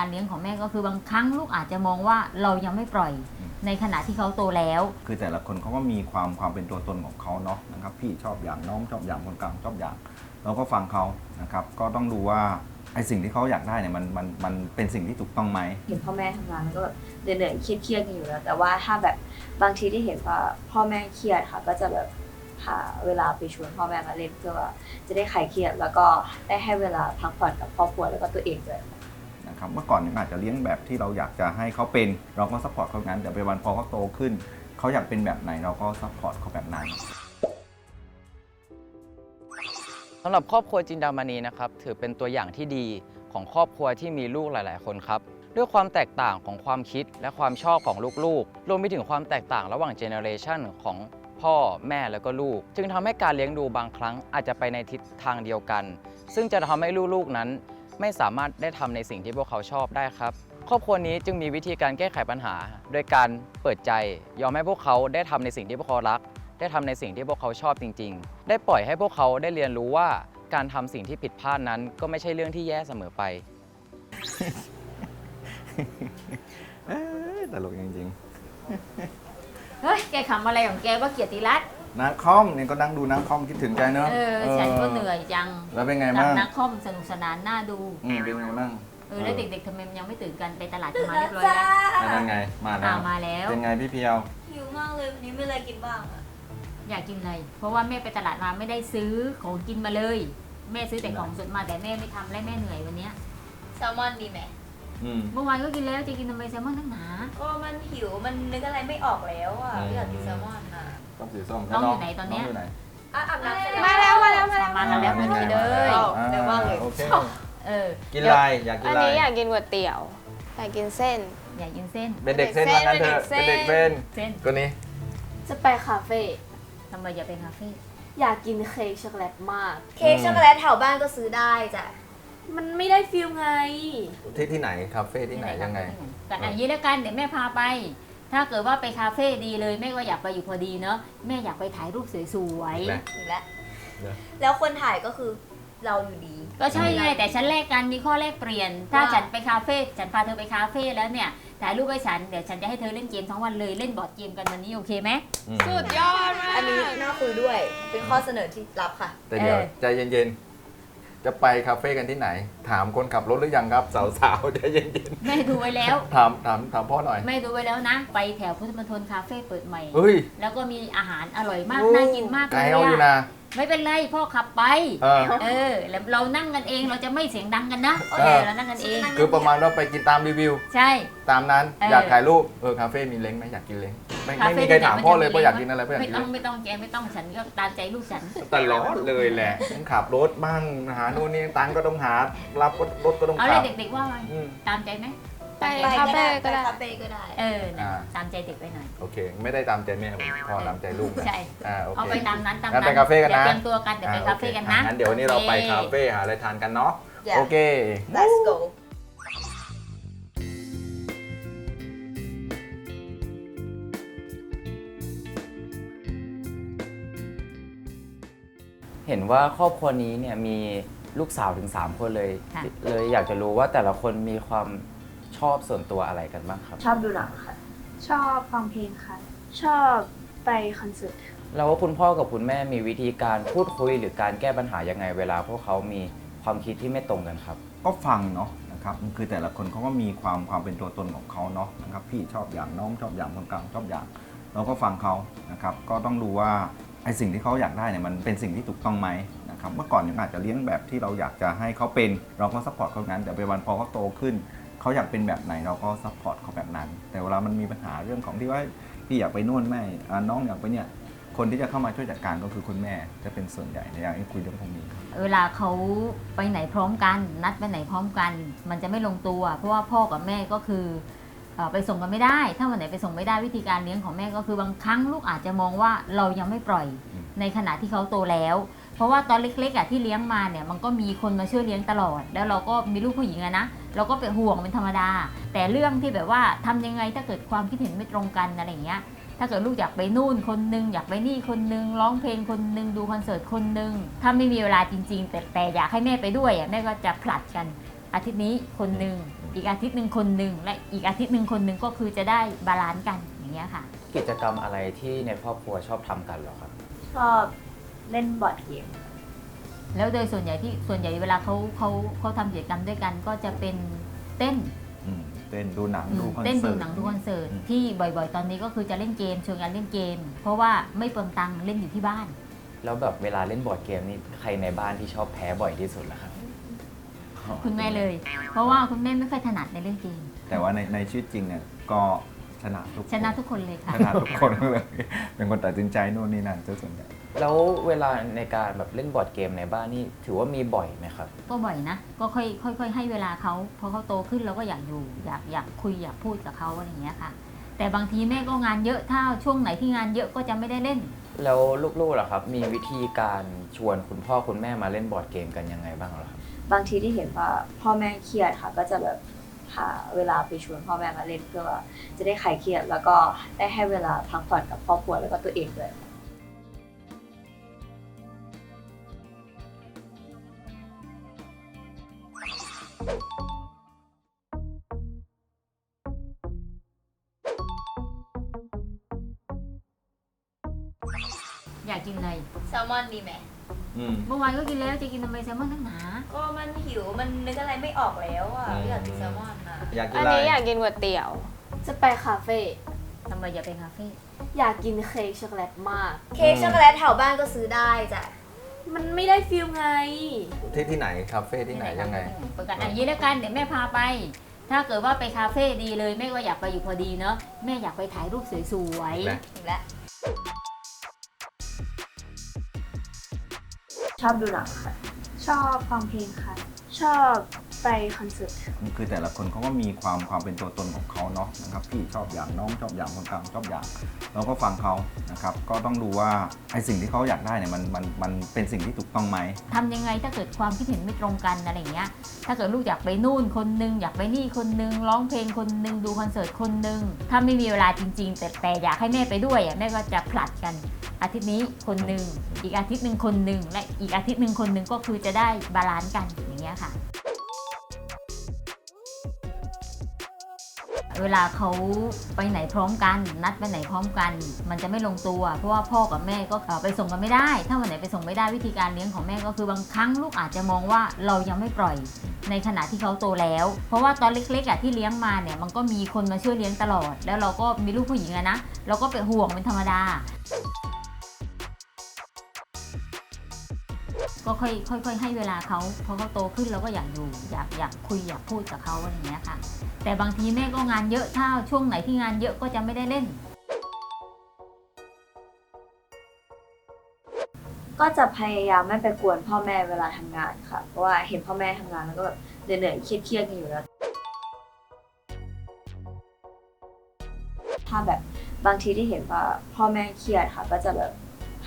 การเลี้ยงของแม่ก็คือบางครั้งลูกอาจจะมองว่าเรายังไม่ปล่อยในขณะที่เขาโตแล้ว คือแต่ละคนเขาก็มีความความเป็นตัวตนของเขาเนาะนะครับ พี่ชอบอย่างน้องชอบอย่างคนกลางชอบอย่าง เราก็ฟังเขานะครับ ก็ต้องดูว่าไอสิ่งที่เขาอยากได้เนี่ยมันมันมันเป็นสิ่งที่ถูกต้องไหมเห็นพ่อแม่ทำงานมันก็แบบเหนื่อยๆเครียดๆกันอยู่แล้ว แต่ว่าถ้าแบบบางทีที่เห็นว่าพ่อแม่เครียดค่ะ ก็จะแบบหาเวลาไปชวนพ่อแม่มาเล่นเพื่อว่าจะได้คลายเครียดแล้วก็ได้ให้เวลาพักผ่อนกับครอบครัวแล้วก็ตัวเองด้วย นะครับเมื่อก่อนเนี่ยอาจจะเลี้ยงแบบที่เราอยากจะให้เขาเป็น เราก็ซัพพอร์ตเขางั้นแต่ไปวันพอเขาโตขึ้นเขาอยากเป็นแบบไหนเราก็ซัพพอร์ตเขาแบบนั้นสำหรับครอบครัวจินดามณีนะครับถือเป็นตัวอย่างที่ดีของครอบครัวที่มีลูกหลาย ๆ คนครับด้วยความแตกต่างของความคิดและความชอบของลูกๆ รวมไปถึงความแตกต่างระหว่างเจเนอเรชันของพ่อแม่แล้วก็ลูก จึงทำให้การเลี้ยงดูบางครั้งอาจจะไปในทิศทางเดียวกัน ซึ่งจะทำให้ลูกๆนั้น ไม่สามารถได้ทำในสิ่งที่พวกเขาชอบได้ครับครอบครัวนี้จึงมีวิธีการแก้ไขปัญหา โดยการเปิดใจยอมให้พวกเขาได้ทำในสิ่งที่พวกเขารัก ได้ทำในสิ่งที่พวกเขาชอบจริง ๆ ได้ปล่อยให้พวกเขาได้เรียนรู้ว่าการทำสิ่งที่ผิดพลาดนั้น ก็ไม่ใช่เรื่องที่แย่เสมอไปเอ้ยตลกจริงเฮ้ย แกขำอะไรของแกว่าเกียรติรัตน์ๆ นักคอมเนี่ยก็นั่งดูนักคอมคิดถึงใจเนอะเออฉันก็เหนื่อยจังแล้วเป็นไงบ้างทำนักคอมสนุกสนานน่าดูอืมเป็นไงบ้างเออแล้วเด็กๆทำไมมันยังไม่ตื่นกันไปตลาดกันมาเรียบร้อยแล้วอะนั่นไงมาแล้อ่าวมาแล้วเป็นไงพี่เพียวหิวมากเลยวันนี้ไม่อะไรกินบ้างอะอยากกินอะไรเพราะว่าแม่ไปตลาดมาไม่ได้ซื้อของกินมาเลย แม่ซื้อแต่ของสดมาแต่แม่ไม่ทำและแม่เหนื่อยวันเนี้ยแซลมอนดีไหมอืมเมื่อวานก็กินแล้วจะกินทำไมแซลมอนทั้งหนาก็มันหิวมันนึกอะไรไม่ออกแล้วอะอืมอยากกินแซลมอนอะ ต้มสีส้มน้องอยู่ไหนตอนเนี้ยงอยู่ไหนอะอาบน้ำเสร็จมาแล้วมาแล้วมาแล้ว มากันแล้วพอดีเลยอ่เดี๋ยวว่างเลย โอเคเออกินอะไรอยากกินอันอะไรนี้อยากกินก๋วยเตี๋ยวอยากกินเส้น อยากกินเส้น เป็นเด็กเส้นว่างั้นเถอะเป็เป็นนเด็เด็กกเส้เส้นนเส้นก็นี้จะไปคาเฟ่ทำไมอย่าไปคาเฟ่อยากกินเค้กช็อกโกแลตมาก เค้กช็อกโกแลตแถวบ้านก็ซื้อได้จ้ะ มันไม่ได้ฟิลไง ที่ที่ไหนคาเฟ่ที่ไหนยังไงกันอันนี้แล้วกันเดี๋ยวแม่พาไป ถ้าเกิดว่าไปคาเฟ่ดีเลยแม่ก็อยากไปอยู่พอดีเนาะแม่อยากไปถ่ายรูปสวยและอีกแล้วเดี๋ยวแล้วคนถ่ายก็คือเราอยู่ดี ๆ ก็ใช่ไงแต่ฉันแลกกันมีข้อแลกเปลี่ยน ถ้าว่า ฉันไปคาเฟ่ฉันพาเธอไปคาเฟ่แล้วเนี่ยถ่ายรูปให้ฉันเดี๋ยวฉันจะให้เธอเล่นเกมทั้งวันเลยเล่นบอร์ดเกมกันวันนี้โอเคไหม อืมสุดยอดมากอันนี้น่าคุยด้วย เป็นข้อเสนอที่รับค่ะ แต่เดี๋ยวเออ ใจเย็นๆ จะไปคาเฟ่กันที่ไหน ถามคนขับรถหรือยังครับ สาวๆใจเย็นแม่ดูไว้แล้ว ๆถามถามถามพ่อหน่อย แม่ดูไว้แล้วนะ ไปแถวพุทธมณฑลคาเฟ่เปิดใหม่ เฮ้ยแล้วก็มีอาหารอร่อยมาก น่ากินมากไกเลลยเอาอยู่อะนะไม่เป็นไรพ่อขับไป เออ เออ แล้วเรานั่งกันเองเราจะไม่เสียงดังกันนะโอเอเคอเรานั่งกันเอง คือประมาณว่าไปกินตามรีวิว ใช่ ตามนั้นเอออยากถ่ายรูปเออคาเฟ่มีเล้งไหมอยากกินเล้ง ไม่คาไม่เฟ่มีใครถามพ่อเลยที่ไหนว่าอยากกินอะไรพ่ออยากไม่กินต้องเล้งไม่ต้องแกไม่ต้องฉันก็ตามใจลูกฉัน ตลอดเลยแหละต้องขับรถบ้างหานู่นนี่ตังค์ก็ต้องหารับรถก็ต้องเอาเลขัยบเด็กๆว่าไงอืม ตามใจไหมไปคาเฟ่ก็ได้คาเฟ่ก็ได้ เออนะอ่า ตามใจเด็กไปหน่อย โอเค ไม่ได้ตามใจแม่ผมพ่อตามใจลูกนะใช่ อ่าโอเอาเค ไปตามนั้นตามงั้นนั้นไปคาเฟ่กันนะเดี๋ยวเตรียมตัวกันเดี๋ยวไปคาเฟ่กันนะ อ่งั้นเดี๋ยววันนี้เราไปคาเฟ่หาอะไรทานกันเนาะ Yeah โอเค let's go เห็นว่าครอบครัวนี้เนี่ยมีลูกสาวถึง 3 คนเลย ค่ะ เลยอยากจะรู้ว่าแต่ละคนมีความชอบส่วนตัวอะไรกันบ้างครับ ชอบดูหนังค่ะ ชอบฟังเพลงค่ะ ชอบไปคอนเสิร์ตแล้วว่าคุณพ่อกับคุณแม่มีวิธีการพูดคุยหรือการแก้ปัญหายังไงเวลาพวกเขามีความคิดที่ไม่ตรงกันครับ ก็ฟังเนาะนะครับคือแต่ละคนเขาก็มีความความเป็นตัวตนของเขาเนาะนะครับพี่ชอบอย่างน้องชอบอย่างคนกลางชอบอย่าง เราก็ฟังเขานะครับก็ต้องดูว่า ไอสิ่งที่เขาอยากได้เนี่ยมันเป็นสิ่งที่ถูกต้องไหมนะครับเมื่อก่อนเนี่ยอาจจะเลี้ยงแบบที่เราอยากจะให้เขาเป็นเราก็ซัพพอร์ตเขางั้น แต่ไปวันพอเขาโตขึ้นเขาอยากเป็นแบบไหนเราก็ซัพพอร์ตเขาแบบนั้น แต่เวลามันมีปัญหาเรื่องของที่ว่าพี่อยากไปนู่นแม่น้องอยากไปเนี่ยคนที่จะเข้ามาช่วยจัดการก็คือคุณแม่จะเป็นส่วนใหญ่ในอย่างที่คุยเรื่องพวกนี้เวลาเขาไปไหนพร้อมกัน นัดไปไหนพร้อมกัน มันจะไม่ลงตัว เพราะว่าพ่อกับแม่ก็คือ ไปส่งกันไม่ได้ ถ้าวันไหนไปส่งไม่ได้วิธีการเลี้ยงของแม่ก็คือบางครั้งลูกอาจจะมองว่าเรายังไม่ปล่อยอืมในขณะที่เขาโตแล้ว เพราะว่าตอนเล็กๆอะที่เลี้ยงมาเนี่ยมันก็มีคนมาช่วยเลี้ยงตลอด แล้วเราก็มีลูกผู้หญิงอะนะเราก็เป็นห่วงเป็นธรรมดา แต่เรื่องที่แบบว่าทำยังไงถ้าเกิดความคิดเห็นไม่ตรงกันอะไรอย่างเงี้ยถ้าเกิดลูกอยากไปนู่นคนนึงอยากไปนี่คนนึงร้องเพลงคนนึงดูคอนเสิร์ตคนนึงถ้าไม่มีเวลาจริง ๆ แต่แต่อยากให้แม่ไปด้วยอะแม่ก็จะผลัดกัน อาทิตย์นี้คนนึงอีกอาทิตย์หนึ่งคนหนึ่งและอีกอาทิตย์หนึ่งคนหนึ่งก็คือจะได้บาลานซ์กันอย่างเงี้ยค่ะ กิจกรรมอะไรที่ในครอบครัวชอบทำกันเหรอครับ ชอบเล่นบอร์ดเกม แล้วโดยส่วนใหญ่ที่ส่วนใหญ่เวลาเขาเขาเขาทำกิจกรรมด้วยกันก็จะเป็นเต้นอืมเต้นดูหนังดูคอนเต้นเสิดูร์ตหนังดูคอนเสิร์ตอืม ที่บ่อยๆ ตอนนี้ก็คือจะเล่นเกมชวนกันเล่นเกม เพราะว่าไม่เปลืองตังค์เล่นอยู่ที่บ้าน แล้วแบบเวลาเล่นบอร์ดเกมนี่ใครในบ้านที่ชอบแพ้บ่อยที่สุดล่ะครับ คุณแม่เลย เพราะว่าคุณแม่ไม่ค่อยถนัดในเรื่องเกมแต่ว่าในในชีวิตจริงเนี่ยก็ชนะทุกคชนะทุกคนเลยค่ะชนะทุกคนเลย เป็นคนตัดสินใจนู่นนี่นั่นซะส่วนใหญ่แล้วเวลาในการแบบเล่นบอร์ดเกมในบ้านนี่ถือว่ามีบ่อยไหมครับ ก็บ่อยนะ ก็ค่อยค่อยค่อยให้เวลาเขาพอเขาโตขึ้นเราก็อยากอยู่ อยากอยากคุยอยากพูดกับเขาอะไรอย่างเงี้ยค่ะ แต่บางทีแม่ก็งานเยอะถ้าช่วงไหนที่งานเยอะก็จะไม่ได้เล่น แล้วลูกๆล่ะครับ มีวิธีการชวนคุณพ่อคุณแม่มาเล่นบอร์ดเกมกันยังไงบ้างเหรอครับ บางทีที่เห็นว่าพ่อแม่เครียดค่ะ ก็จะแบบหาเวลาไปชวนพ่อแม่มาเล่นเพื่อว่าจะได้คลายเครียด แล้วก็ได้ให้เวลาพักผ่อนกับครอบครัวแล้วก็ตัวเองด้วยอยากกินอะไรแซลมอนดีไหม อืม เมื่อวานก็กินแล้วจะกินทำไมแซลมอนนักหนา ก็มันหิวมันนึกอะไรไม่ออกแล้วอะอืม อยากกินแซลมอนอะอยากกินอันอะไรนี้อยากกินก๋วยเตี๋ยว จะไปคาเฟ่ ทำไมอย่าไปคาเฟ่อยากกินเค้กช็อกโกแลตมาก เค้กช็อกโกแลตแถวบ้านก็ซื้อได้จ้ะมันไม่ได้ฟิลไง ที่ที่ไหนคาเฟ่ที่ไหนยังไงประกาศอย่างนี้แล้วกันเดี๋ยวแม่พาไป ถ้าเกิดว่าไปคาเฟ่ดีเลยแม่ก็อยากไปอยู่พอดีเนาะแม่อยากไปถ่ายรูปสวยและถึงแล้ว ชอบดูหนังค่ะ ชอบฟังเพลงค่ะ ชอบ ไปคอนเสิร์ตคือแต่ละคนเขาก็มีความความเป็นตัวตนของเขาเนาะนะครับพี่ชอบอย่างน้องชอบอย่างคนกลางชอบอย่างเราก็ฟังเขานะครับ ก็ต้องดูว่าไอ้สิ่งที่เขาอยากได้เนี่ยมันมันมันเป็นสิ่งที่ถูกต้องไหมๆทำยังไงถ้าเกิดความคิดเห็นไม่ตรงกันอะไรอย่างเงี้ย ถ้าเกิดลูกอยากไปนู่นคนนึงอยากไปนี่คนนึงร้องเพลงคนนึงดูคอนเสิร์ตคนนึงถ้าไม่มีเวลาจริง ๆ แต่แต่อยากให้แม่ไปด้วยอะแม่ก็จะผลัดกันอาทิตย์นี้คนหนึ่งอีกอาทิตย์หนึ่งคนหนึ่งและอีกอาทิตย์หนึ่งคนหนึ่งก็คือจะได้บาลานซ์กันอย่างเงี้ยค่ะ เวลาเขาไปไหนพร้อมกัน นัดไปไหนพร้อมกัน มันจะไม่ลงตัว เพราะว่าพ่อกับแม่ก็ไปส่งกันไม่ได้ ถ้าวันไหนไปส่งไม่ได้วิธีการเลี้ยงของแม่ก็คือบางครั้งลูกอาจจะมองว่าเรายังไม่ปล่อยในขณะที่เขาโตแล้ว เพราะว่าตอนเล็กๆอะที่เลี้ยงมาเนี่ยมันก็มีคนมาช่วยเลี้ยงตลอด แล้วเราก็มีลูกผู้หญิงอะนะเราก็เป็นห่วงเป็นธรรมดา ก็ค่อยค่อยอยให้เวลาเขาพอเขาโตขึ้นเราก็อยากอยู่อยากอยากคุยอยากพูดกับเขาอะไรอย่างเงี้ยค่ะ แต่บางทีแม่ก็งานเยอะถ้าช่วงไหนที่งานเยอะก็จะไม่ได้เล่น ก็จะพยายามไม่ไปกวนพ่อแม่เวลาทำงานค่ะ เพราะว่าเห็นพ่อแม่ทำงานแล้วก็แบบเหนื่อยๆเครียดๆกันอยู่แล้ว ถ้าแบบบางทีที่เห็นว่าพ่อแม่เครียดค่ะ ก็จะแบบ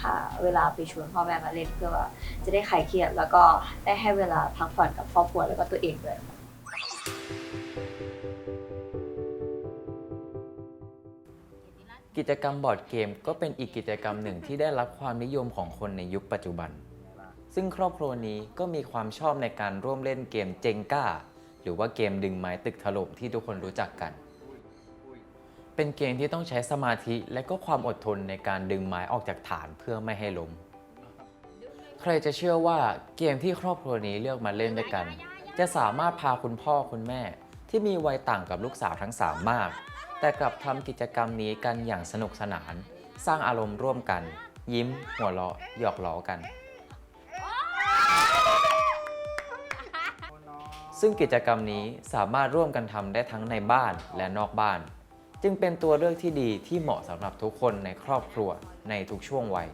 หาเวลาไปชวนพ่อแม่มาเล่นเพื่อว่าจะได้คลายเครียดแล้วก็ได้ให้เวลาพักผ่อนกับครอบครัวแล้วก็ตัวเองด้วยกิจกรรมบอร์ดเกมก็เป็นอีกกิจกรรมหนึ่งที่ได้รับความนิยมของคนในยุคปัจจุบัน ซึ่งครอบครัวนี้ก็มีความชอบในการร่วมเล่นเกมเจงก้า หรือว่าเกมดึงไม้ตึกถล่มที่ทุกคนรู้จักกัน เป็นเกมที่ต้องใช้สมาธิและก็ความอดทนในการดึงไม้ออกจากฐานเพื่อไม่ให้ล้ม ใครจะเชื่อว่าเกมที่ครอบครัวนี้เลือกมาเล่นด้วยกัน จะสามารถพาคุณพ่อคุณแม่ ที่มีวัยต่างกับลูกสาวทั้งสามมาก แต่กลับทำกิจกรรมนี้กันอย่างสนุกสนาน สร้างอารมณ์ร่วมกัน ยิ้ม หัวเราะหยอกล้อกัน ซึ่งกิจกรรมนี้สามารถร่วมกันทำได้ทั้งในบ้านและนอกบ้าน จึงเป็นตัวเลือกที่ดีที่เหมาะสำหรับทุกคนในครอบครัวในทุกช่วงวัย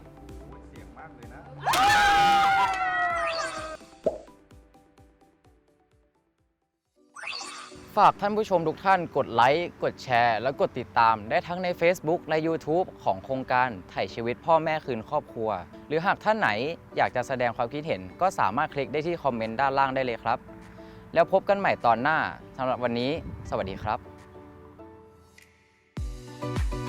ฝากท่านผู้ชมทุกท่านกดไลค์ กดแชร์ และกดติดตามได้ทั้งใน Facebook และ YouTube ของโครงการไถ่ชีวิตพ่อแม่คืนครอบครัว หรือหากท่านไหนอยากจะแสดงความคิดเห็น ก็สามารถคลิกได้ที่คอมเมนต์ด้านล่างได้เลยครับ แล้วพบกันใหม่ตอนหน้าสำหรับวันนี้ สวัสดีครับ Thank you